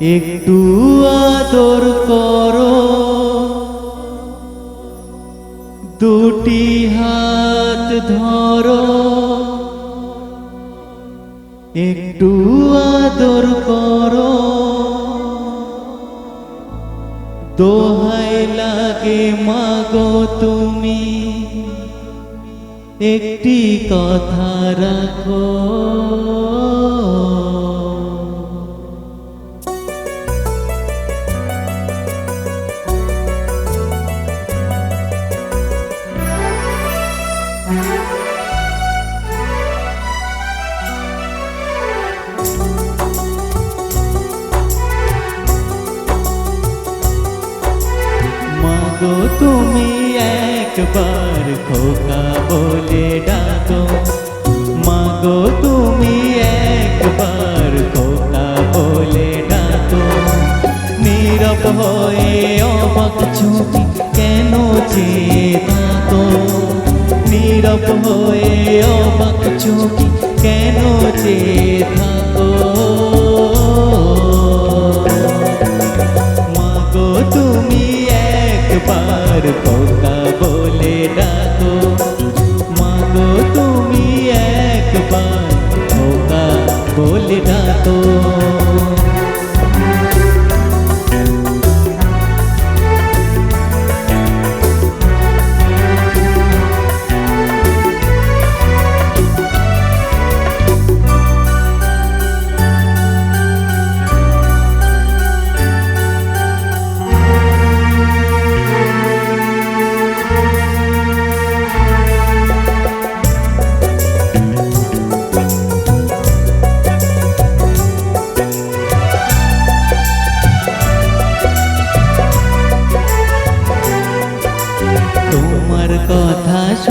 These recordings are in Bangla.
একটু আদর করো। দুটি হাত ধরো। একটু আদর করো। দোহাই লাগে মাগো তুমি। একটি কথা রাখো। মাগো, তুমি একবার খোকা বলে ডাকো। মাগো, তুমি একবার খোকা বলে ডাকো। নীরব হয়ে অবাক চোখে কেন থাকো নীরব হয়ে অবাক চোখে কেন যে থাকো? মাগো তুমি একবার খোকা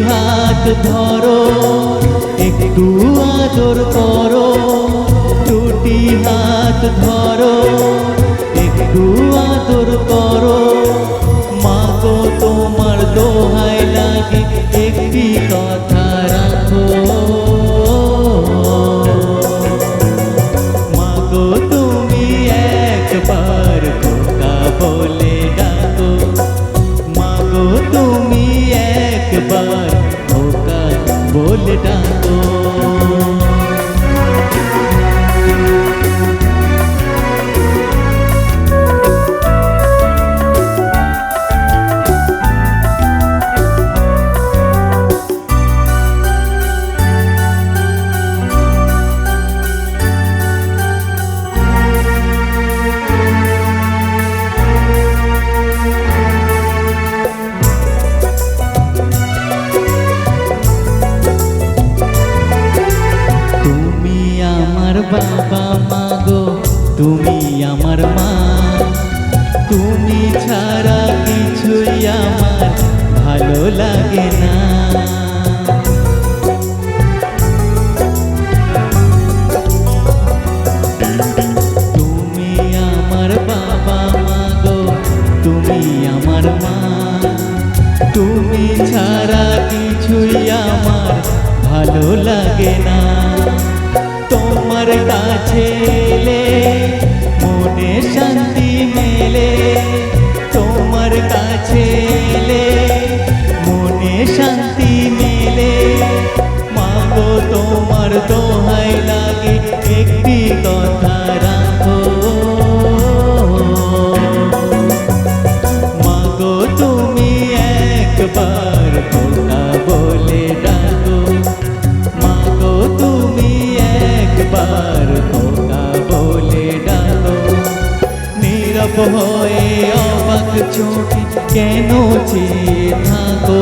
হাত ধরো একটু আদর করো দুটি হাত ধরো। ছাড়া কিছুই আমার ভালো লাগে না। তুমি আমার বাবা মাগো তুমি আমার মা। তুমি ছাড়া কিছুই আমার ভালো লাগে না। শান্তি মেলে। মাগো, তোমার দোহাই লাগে, একটি কথা রাখো। মাগো, তুমি একবার কথা বলে ডাকো। মাগো, তুমি একবার কথা বলে ডাকো। নীরব হয়ে অবাক চোখে কেন চেয়ে থাকো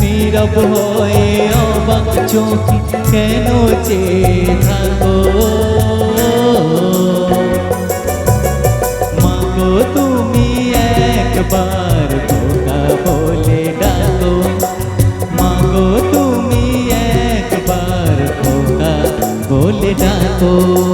নীরব হয়ে অবাক চোখে কেন চেয়ে থাকো মাগো, তুমি একবার খোদা বলে ডাকো। মাগো, তুমি একবার খোদা বলে ডাকো।